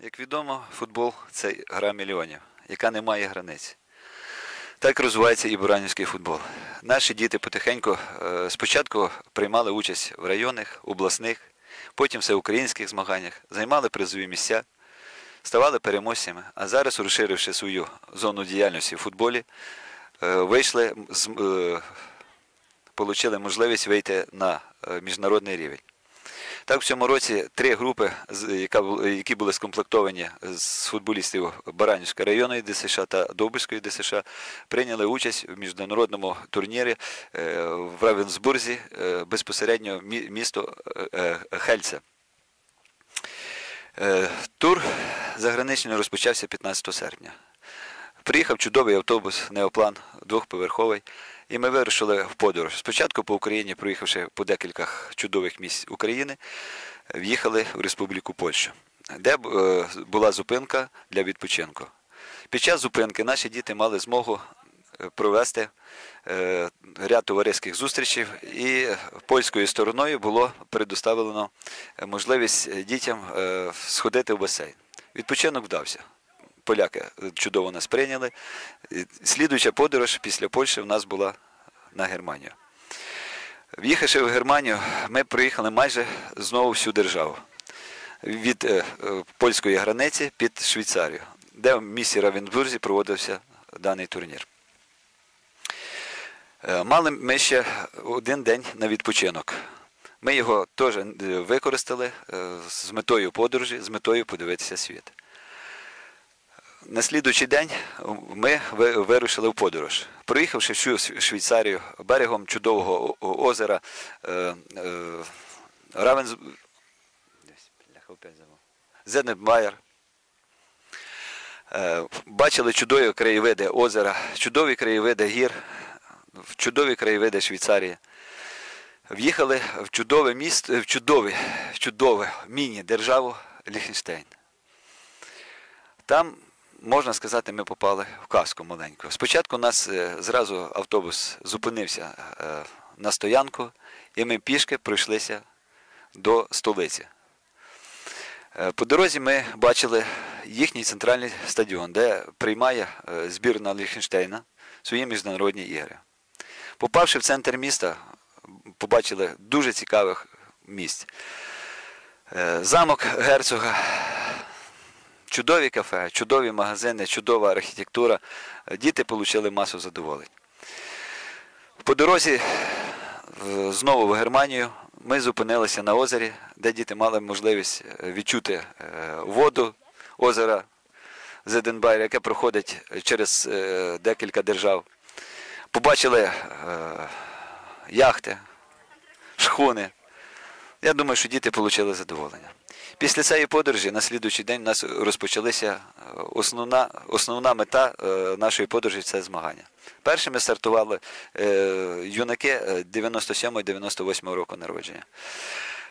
Як відомо, футбол це гра мільйонів, яка не має границь. Так розвивається і буранівський футбол. Наші діти потихеньку е, спочатку приймали участь в районних, обласних, потім всеукраїнських змаганнях, займали призові місця, ставали переможцями, а зараз, розширивши свою зону діяльності в футболі, е, вийшли, з- е, отримали можливість вийти на е, міжнародний рівень. Так, в цьому році три групи, які були скомплектовані з футболістів Баранівської районної ДСШ та Довбиської ДСШ, прийняли участь в міжнародному турнірі е, в Равенсбурзі, е, безпосередньо місто Хельце. Тур заграничний розпочався 15 серпня. Приїхав чудовий автобус Неоплан, двохповерховий, і ми вирушили в подорож. Спочатку по Україні, проїхавши по декілька чудових місць України, в'їхали в Республіку Польща, де е, була зупинка для відпочинку. Під час зупинки наші діти мали змогу е, провести е, ряд товариських зустрічей, і польською стороною було предоставлено можливість дітям сходити в басейн. Відпочинок вдався. Поляки чудово нас прийняли. Слідуюча подорож після Польщі в нас була на Германію. В'їхавши в Германію, ми проїхали майже знову всю державу. Від е, польської границі під Швейцарію, де в місті Равенбурзі проводився даний турнір. Е, Мали ми ще один день на відпочинок. Ми його теж е, використали з метою подорожі, з метою подивитися світ. На слідуючий день ми вирушили в подорож. Проїхавши всю Швейцарію берегом чудового озера е, е, забув. Зенебмайер. Е, Бачили чудові краєвиди озера, чудові краєвиди гір, чудові краєвиди Швейцарії. В'їхали в чудове місто, в чудове, чудове міні-державу Ліхтенштейн. Там, можна сказати, ми попали в казку маленьку. Спочатку у нас е, зразу автобус зупинився е, на стоянку, і ми пішки пройшлися до столиці. Е, По дорозі ми бачили їхній центральний стадіон, де приймає збірна Ліхтенштейна свої міжнародні ігри. Попавши в центр міста, побачили дуже цікавих місць. Замок герцога, чудові кафе, чудові магазини, чудова архітектура. Діти отримали масу задоволень. По дорозі знову в Германію ми зупинилися на озері, де діти мали можливість е, відчути е, воду озера Зеденбайр, яке проходить через е, декілька держав. Побачили яхти, шхуни. Я думаю, що діти отримали задоволення. Після цієї подорожі на слідуючий день у нас розпочалися е, основна, основна мета е, нашої подорожі це змагання. Першими стартували е, юнаки е, 97-98 року народження.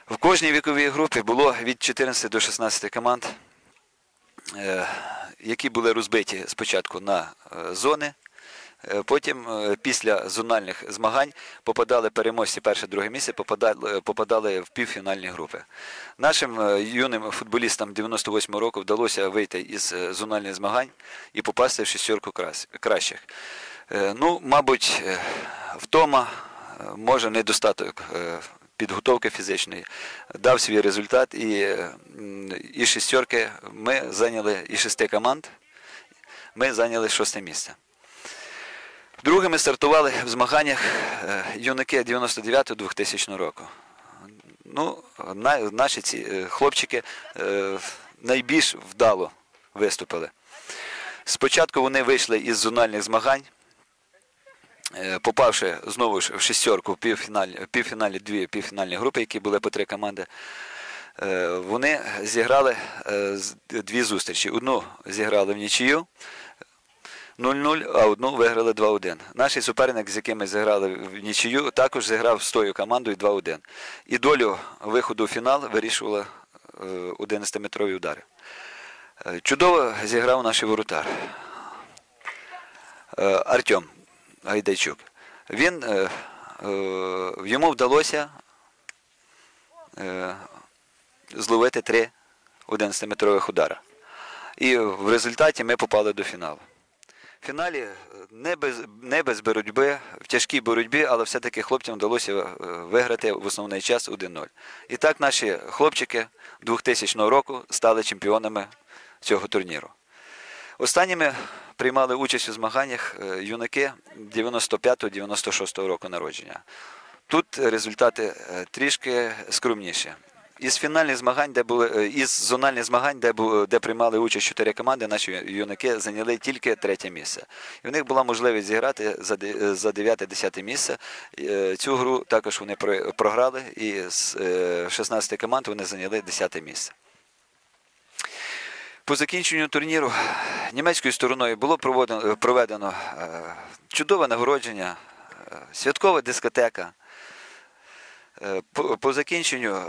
В кожній віковій групі було від 14 до 16 команд, які були розбиті спочатку на зони. Е, Потім, е, після зональних змагань, попадали переможці перше, друге місце, попадали, попадали в півфінальні групи. Нашим е, юним футболістам 98 року вдалося вийти із е, зональних змагань і попасти в шістерку кращих. Е, Ну, мабуть, е, втома, е, може недостаток е, підготовки фізичної дав свій результат, і е, із шістерки ми зайняли із шести команд, ми зайняли шосте місце. Другими стартували в змаганнях е, юнаки 99-2000 року. Ну, наші ці е, хлопчики е, найбільш вдало виступили. Спочатку вони вийшли із зональних змагань, попавши знову ж в шістерку в півфіналі, півфіналі дві півфінальні групи, які були по три команди. Вони зіграли дві зустрічі. Одну зіграли в нічию, 0-0, а одну виграли 2-1. Наш суперник, з яким ми зіграли в нічию, також зіграв з тою командою 2-1. І долю виходу в фінал вирішували е, 11-метрові удари. Е, Чудово зіграв наш воротар е, Артем Гайдайчук. Він йому вдалося зловити три 11-метрових удара. І в результаті ми попали до фіналу. Фіналі е, не без, не без боротьби, в тяжкій боротьбі, але все-таки хлопцям вдалося е, виграти в основний час 1-0. І так наші хлопчики 2000 року стали чемпіонами цього турніру. Останніми приймали участь у змаганнях е, юнаки 95-96 року народження. Тут результати трішки скромніші. Із фінальних змагань, де були е, із зональних змагань, де де приймали участь чотири команди, наші юнаки зайняли тільки третє місце. І в них була можливість зіграти за е, за 9-10 місце. Е, Цю гру також вони програли, і з е, 16 команд вони зайняли 10 місце. По закінченню турніру німецькою стороною було проведено е, чудове нагородження, е, святкова дискотека. Е, по закінченню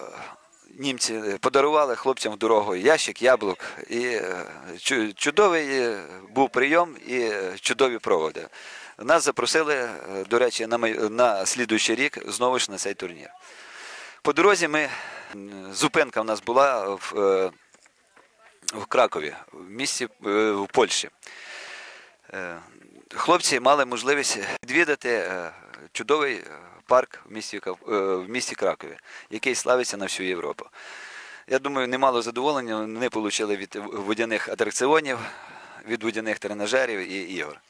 німці подарували хлопцям в дорогу ящик яблук. І е, чудовий е, був прийом і е, чудові проводи. Нас запросили, е, до речі, на, на слідуючий рік знову ж на цей турнір. По дорозі ми, зупинка в нас була в, е, в Кракові, в місті е, в Польщі. Е, Хлопці мали можливість відвідати е, чудовий е, парк в місті, е, в місті Кракові, який славиться на всю Європу. Я думаю, немало задоволення вони отримали від водяних атракціонів, від водяних тренажерів і ігор.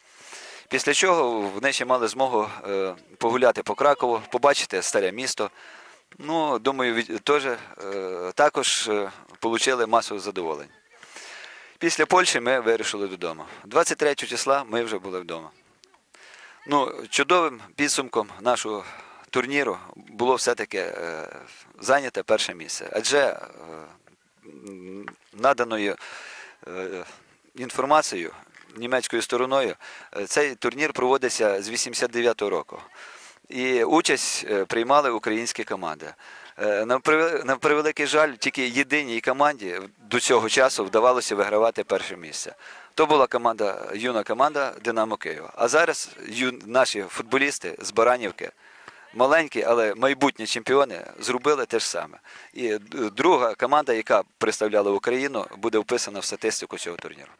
Після чого вони ще мали змогу е, погуляти по Кракову, побачити старе місто. Ну, думаю, теж, е, також отримали масу задоволень. Після Польщі ми вирішили додому. 23 числа ми вже були вдома. Ну, чудовим підсумком нашого турніру було все-таки е, зайняте перше місце. Адже е, наданою е, інформацією німецькою стороною е, цей турнір проводиться з 89-го року. І участь е, приймали українські команди. Е, на превеликий жаль, тільки єдиній команді до цього часу вдавалося вигравати перше місце. То була команда, юна команда Динамо Києва. А зараз ю- наші футболісти з Баранівки, маленькі, але майбутні чемпіони, зробили те ж саме. І е, друга команда, яка представляла Україну, буде вписана в статистику цього турніру.